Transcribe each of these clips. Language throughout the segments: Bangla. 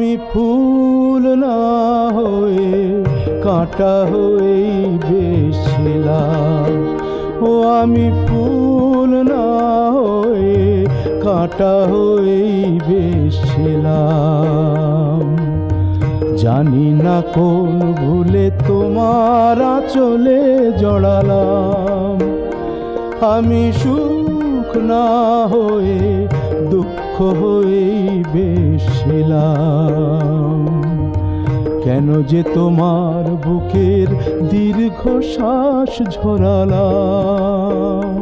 আমি ফুল না হয়ে কাঁটা হয়েই বেছিলাম। ও আমি ফুল না হয়ে কাঁটা হয়েই বেছিলাম। জানি না কোন ভুলে তোমার চলে জড়ালাম। আমি সুখ না হয়ে দুঃখ হয়েই বেশিলাম। কেন যে তোমার বুকের দীর্ঘ শ্বাস ঝরালাম?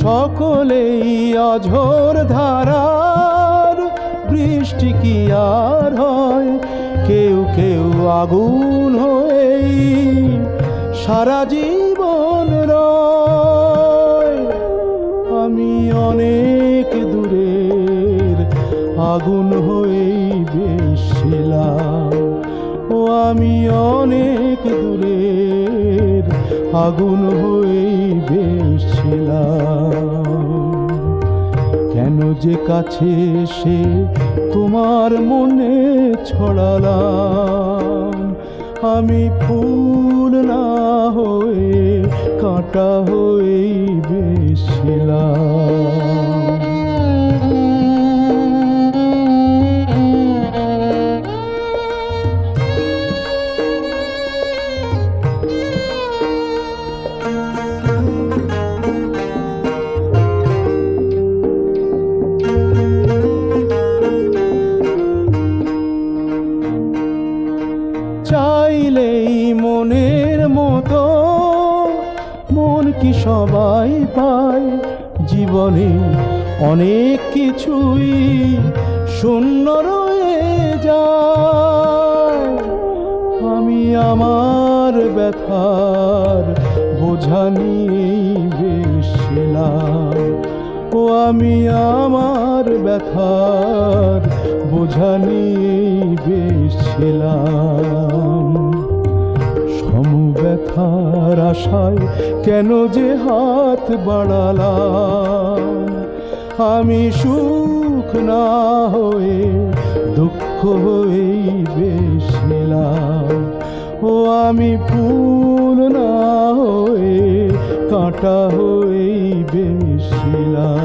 সকলেই অঝোর ধারার বৃষ্টি কি আর হয়? কেউ কেউ আগুন হয়ে সারা জীবন আমি অনেক দূরের আগুন হয়েই বেশিলাম। ও আমি অনেক দূরের আগুন হয়েই বেশিলাম। যে কাছে সে তোমার মনে ছড়ালাম। আমি ফুল না হয়ে কাঁটা হয়ে বেশিলাম। চাইলেই মনের মতো। মন কি সবাই পায়? জীবনে অনেক কিছুই শূন্য রয়ে যায়। আমি আমার ব্যথার বোঝা নিয়েই বেশিলাম ও আমি আমার ব্যথার বোঝা নিয়েই বেশিলাম ব্যথার আশায় কেন যে হাত বাড়ালাম? আমি সুখ না হয়ে দুঃখ হয়েই বেশিলাম। ও আমি ফুল না হয়ে কাঁটা হয়েই বেশিলাম।